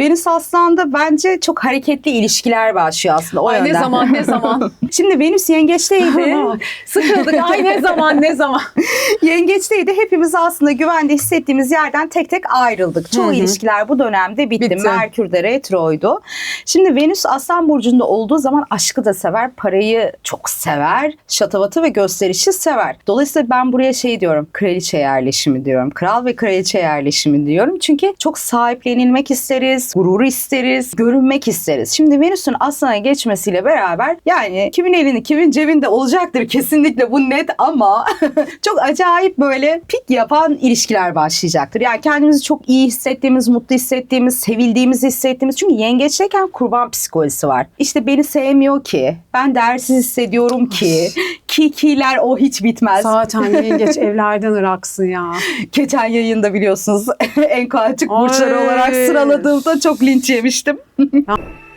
Venüs Aslan'da bence çok hareketli ilişkiler başlıyor aslında o Ay ne yönden. zaman ne zaman. Şimdi Venüs yengeçteydi. Sıkıldık. Ay ne zaman ne zaman. yengeçteydi. Hepimiz aslında güvende hissettiğimiz yerden tek tek ayrıldık. Çoğu ilişkiler bu dönemde bitti. Bitti. Merkür de retroydu. Şimdi Venüs Aslan Burcu'nda olduğu zaman aşkı da sever, parayı çok sever, şatavatı ve gösterişi sever. Dolayısıyla ben buraya şey diyorum, kraliçe yerleşimi diyorum. Kral ve kraliçe yerleşimi diyorum. Çünkü çok sahiplenilmek isteriz, gururu isteriz, görünmek isteriz. Şimdi Venüs'ün Aslan'a geçmesiyle beraber yani kimin elini kimin cebinde olacaktır kesinlikle bu net ama çok acayip böyle pik yapan ilişkiler başlayacaktır. Yani kendimizi çok iyi hissettiğimiz, mutlu hissettiğimiz, sevildiğimizi hissettiğimiz. Çünkü yengeçteyken kurban psikolojisi var. İşte beni sevmiyor ki, ben değersiz hissediyorum ki, ki kiler o hiç bitmez. Zaten yengeç evlerden ıraksın ya. Geçen yayında biliyorsunuz en kaotik burçları Ay. olarak sıraladığımda çok linç yemiştim.